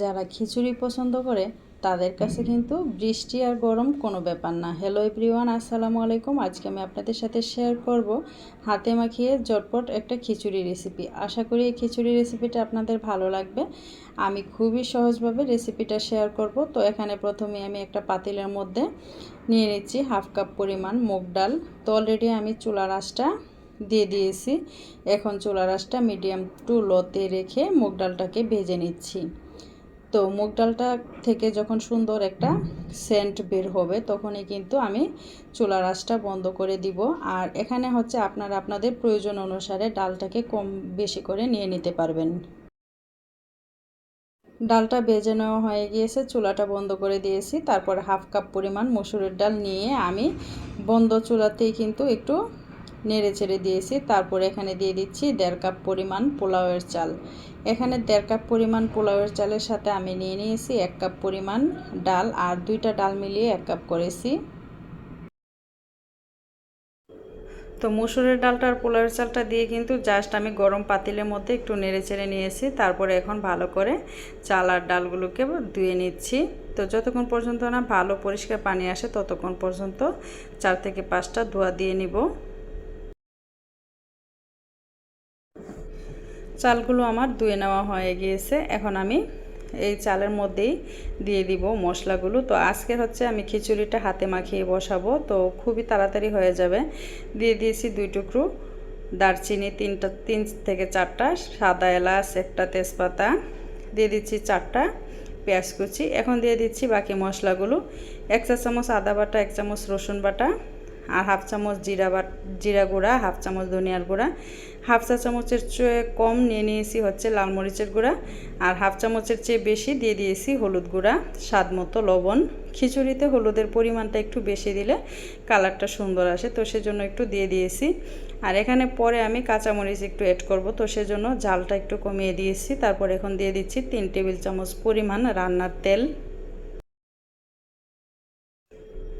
যারা খিচুড়ি পছন্দ করে, তাদের কাছে কিন্তু বৃষ্টি আর গরম কোনো ব্যাপার না। হ্যালো এভরিওয়ান আসসালামু আলাইকুম। আজকে আমি আপনাদের সাথে শেয়ার করব হাতে মাখিয়ে জটপট একটা খিচুড়ি রেসিপি আশা করি এই খিচুড়ি রেসিপিটা আপনাদের ভালো লাগবে। আমি খুবই সহজভাবে রেসিপিটা শেয়ার করব। তো এখানে প্রথমে আমি একটা পাতিলের মধ্যে নিয়ে নিচ্ছি হাফ কাপ পরিমাণ মুগ ডাল। তো অলরেডি আমি চুলার আঁচটা দিয়ে দিয়েছি। এখন চুলার আঁচটা মিডিয়াম টু লোতে রেখে মুগ ডালটাকে ভেজে নিচ্ছি। তো মুগ ডালটা থেকে যখন সুন্দর একটা সেন্ট বের হবে, তখনই কিন্তু আমি চুলার আঁচটা বন্ধ করে দিব। আর এখানে হচ্ছে আপনারা আপনাদের প্রয়োজন অনুসারে ডালটাকে কম বেশি করে নিয়ে নিতে পারবেন। ডালটা বেজে নেওয়া হয়ে গিয়েছে, চুলাটা বন্ধ করে দিয়েছি। তারপর হাফ কাপ পরিমাণ মসুরের ডাল নিয়ে আমি বন্ধ চুলাতেই কিন্তু একটু নেড়ে চেড়ে দিয়েছি। তারপর এখানে দিয়ে দিচ্ছি দেড় কাপ পরিমাণ পোলাওয়ের চাল। এখানে দেড় কাপ পরিমাণ পোলাওয়ের চালের সাথে আমি নিয়ে নিয়েছি এক কাপ পরিমাণ ডাল আর দুইটা ডাল মিলিয়ে এক কাপ করেছি। তো মুসুরের ডালটা আর পোলাওয়ের চালটা দিয়ে কিন্তু জাস্ট আমি গরম পাতিলের মধ্যে একটু নেড়ে চেড়ে নিয়েছি। তারপরে এখন ভালো করে চাল আর ডালগুলোকে ধুয়ে নিচ্ছি। তো যতক্ষণ পর্যন্ত না ভালো পরিষ্কার পানি আসে ততক্ষণ পর্যন্ত চার থেকে পাঁচটা ধোয়া দিয়ে নিব। চালগুলো আমার ধুয়ে নেওয়া হয়ে গিয়েছে। এখন আমি এই চালের মধ্যেই দিয়ে দিব মশলাগুলো। তো আজকে হচ্ছে আমি খিচুড়িটা হাতে মাখিয়ে বসাবো। তো খুবই তাড়াতাড়ি হয়ে যাবে। দিয়ে দিয়েছি দুই টুকরো দারচিনি, তিনটা, তিন থেকে চারটা সাদা এলাচ, একটা তেজপাতা। দিয়ে দিচ্ছি চারটা পেঁয়াজ কুচি। এখন দিয়ে দিচ্ছি বাকি মশলাগুলো। এক চা চামচ আদা বাটা, এক চামচ রসুন বাটা। আর হাফ চামচ জিরা বাট, জিরা গুঁড়া, হাফ চামচ ধনিয়ার গুঁড়া। হাফ চা চামচের চেয়ে কম নিয়ে নিয়েছি হচ্ছে লাল মরিচের গুঁড়া। আর হাফ চামচের চেয়ে বেশি দিয়ে দিয়েছি হলুদ গুঁড়া, স্বাদ মতো লবণ। খিচুড়িতে হলুদের পরিমাণটা একটু বেশি দিলে কালারটা সুন্দর আসে, তো সেজন্য একটু দিয়ে দিয়েছি। আর এখানে পরে আমি কাঁচামরিচ একটু অ্যাড করব, তো সেজন্য জালটা একটু কমিয়ে দিয়েছি। তারপর এখন দিয়ে দিচ্ছি তিন টেবিল চামচ পরিমাণ রান্নার তেল।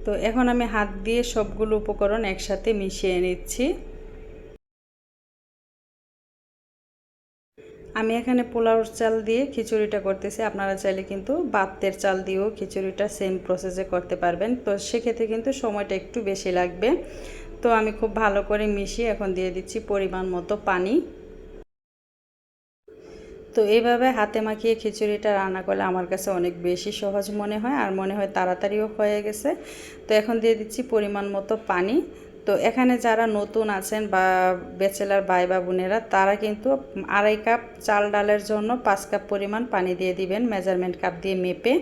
তো এখন আমি হাত দিয়ে সবগুলো উপকরণ একসাথে মিশিয়ে নিচ্ছি। আমি এখানে পোলাওর চাল দিয়ে খিচুড়িটা করতেছি। আপনারা চাইলে কিন্তু বাতের চাল দিয়েও খিচুড়িটা সেম প্রসেসে করতে পারবেন। তো সেক্ষেত্রে কিন্তু সময়টা একটু বেশি লাগবে। তো আমি খুব ভালো করে মিশিয়ে এখন দিয়ে দিচ্ছি পরিমাণ মতো পানি। তো এইভাবে হাতে মাখিয়ে খিচুড়িটা রান্না করলে আমার কাছে অনেক বেশি সহজ মনে হয় আর মনে হয় তাড়াতাড়িও হয়ে গেছে। তো এখন দিয়ে দিচ্ছি পরিমাণ মতো পানি। তো এখানে যারা নতুন আছেন বা ব্যাচেলার ভাই বা বোনেরা, তারা কিন্তু আড়াই কাপ চাল ডালের জন্য পাঁচ কাপ পরিমাণ পানি দিয়ে দিবেন, মেজারমেন্ট কাপ দিয়ে মেপে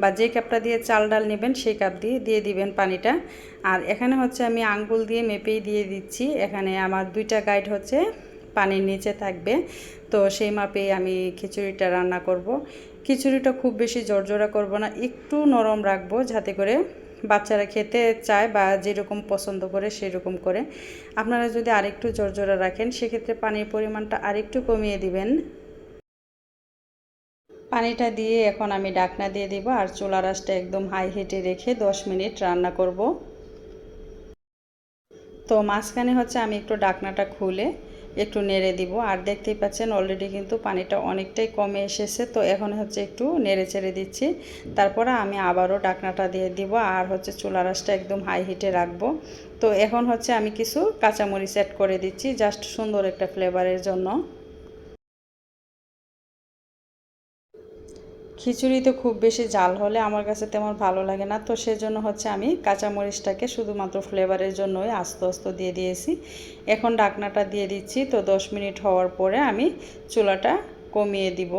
বা যে কাপটা দিয়ে চাল ডাল নেবেন সেই কাপ দিয়ে দিয়ে দিবেন পানিটা। আর এখানে হচ্ছে আমি আঙ্গুল দিয়ে মেপেই দিয়ে দিচ্ছি। এখানে আমার দুইটা গাইড হচ্ছে পানির নিচে থাকবে। তো সেই মাপেই আমি খিচুড়িটা রান্না করব। খিচুড়িটা খুব বেশি জর্জরা করব না, একটু নরম রাখব যাতে করে বাচ্চারা খেতে চায় বা যেরকম পছন্দ করে সেরকম করে। আপনারা যদি আরেকটু জর্জরা রাখেন, সেক্ষেত্রে পানির পরিমাণটা আরেকটু কমিয়ে দিবেন। পানিটা দিয়ে এখন আমি ডাকনা দিয়ে দিব আর চুলা রাসটা একদম হাই হিটে রেখে দশ মিনিট রান্না করব। তো মাঝখানে হচ্ছে আমি একটু ডাকনাটা খুলে একটু নেড়ে দিব। আর দেখতেই পাচ্ছেন অলরেডি কিন্তু পানিটা অনেকটাই কমে এসেছে। তো এখন হচ্ছে একটু নেড়ে চেড়ে দিচ্ছি। তারপরে আমি আবারও ডাকনাটা দিয়ে দিব। আর হচ্ছে চুলা রাসটা একদম হাই হিটে রাখব। তো এখন হচ্ছে আমি কিছু কাঁচামরিচ অ্যাড করে দিচ্ছি জাস্ট সুন্দর একটা ফ্লেভারের জন্য। খিচুড়িতে খুব বেশি জাল হলে আমার কাছে তেমন ভালো লাগে না। তো সেজন্য হচ্ছে আমি কাঁচামরিচটাকে শুধুমাত্র ফ্লেভারের জন্যই আস্তে আস্তে দিয়ে দিয়েছি। এখন ডাকনাটা দিয়ে দিচ্ছি। তো দশ মিনিট হওয়ার পরে আমি চুলাটা কমিয়ে দিব।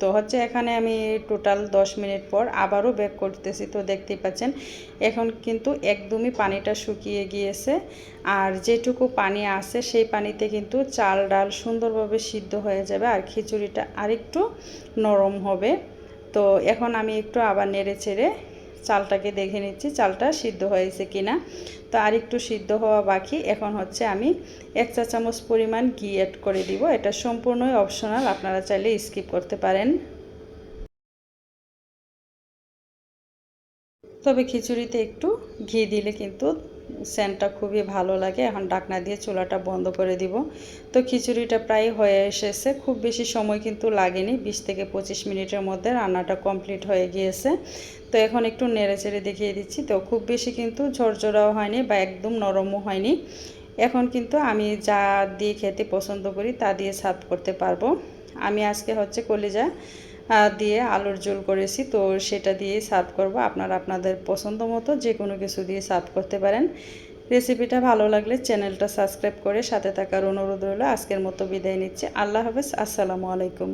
তো হচ্ছে এখানে আমি টোটাল দশ মিনিট পর আবারও বেক করতেছি। তো দেখতেই পাচ্ছেন, এখন কিন্তু একদমই পানিটা শুকিয়ে গিয়েছে। আর যেটুকু পানি আছে সেই পানিতে কিন্তু চাল ডাল সুন্দরভাবে সিদ্ধ হয়ে যাবে। আর খিচুড়িটা আরেকটু নরম হবে। তো এখন আমি একটু আবার নেড়ে ছেড়ে চালটাকে দেখে নিচ্ছি, চালটা সিদ্ধ হয়েছে কিনা। তো আর একটু সিদ্ধ হওয়া বাকি। এখন হচ্ছে আমি এক চা চামচ পরিমাণ ঘি অ্যাড করে দিব। এটা সম্পূর্ণই অপশনাল আপনারা চাইলে স্কিপ করতে পারেন। তবে খিচুড়িতে একটু ঘি দিলে কিন্তু সেন্টটা খুবই ভালো লাগে। এখন ডাকনা দিয়ে চুলাটা বন্ধ করে দিব। তো খিচুড়িটা প্রায় হয়ে এসেছে। খুব বেশি সময় কিন্তু লাগেনি। বিশ থেকে পঁচিশ মিনিটের মধ্যে রান্নাটা কমপ্লিট হয়ে গিয়েছে। তো এখন একটু নেড়ে চেড়ে দেখিয়ে দিচ্ছি। তো খুব বেশি কিন্তু ঝরঝরাও হয়নি বা একদম নরমও হয়নি। এখন কিন্তু আমি যা দিয়ে খেতে পছন্দ করি তা দিয়ে সার্ভ করতে পারব। আমি আজকে হচ্ছে কলিজা দিয়ে আলুর ঝোল করেছি। তো সেটা দিয়ে সার্ভ করব। আপনারা আপনাদের পছন্দ মতো যে কোনো কিছু দিয়ে সার্ভ করতে পারেন। রেসিপিটা ভালো লাগলে চ্যানেলটা সাবস্ক্রাইব করে সাথে থাকার অনুরোধ রইল। আজকের মতো বিদায় নিচ্ছে। আল্লাহ হাফেজ। আসসালামু আলাইকুম।